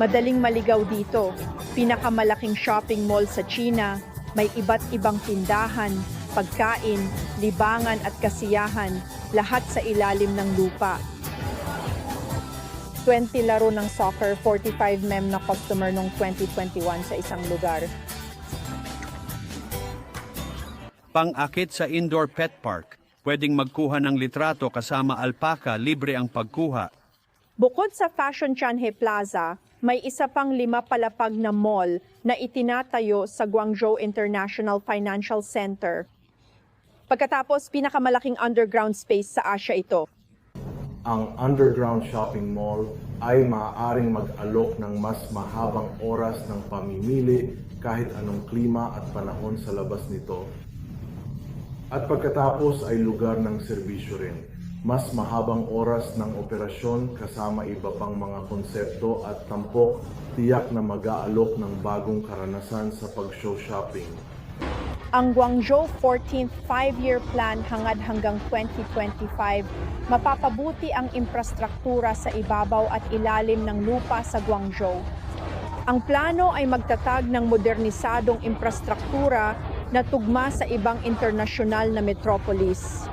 Madaling maligaw dito. Pinakamalaking shopping mall sa China, may iba't ibang tindahan, pagkain, libangan at kasiyahan, lahat sa ilalim ng lupa. 20 laro ng soccer, 45 mem na customer noong 2021 sa isang lugar. Pang-akit sa indoor pet park. Pwedeng magkuha ng litrato kasama alpaka, libre ang pagkuha. Bukod sa Fashion Chanhe Plaza, may isa pang lima palapag na mall na itinatayo sa Guangzhou International Financial Center. Pagkatapos, pinakamalaking underground space sa Asia ito. ang underground shopping mall ay maaaring mag-alok ng mas mahabang oras ng pamimili kahit anong klima at panahon sa labas nito. At pagkatapos ay lugar ng serbisyo rin. Mas mahabang oras ng operasyon kasama iba pang mga konsepto at tampok tiyak na mag-aalok ng bagong karanasan sa pag-show shopping. Ang Guangzhou 14th Five-Year Plan hangad hanggang 2025, mapapabuti ang infrastruktura sa ibabaw at ilalim ng lupa sa Guangzhou. Ang plano ay magtatag ng modernisadong infrastruktura na tugma sa ibang internasyonal na metropolis.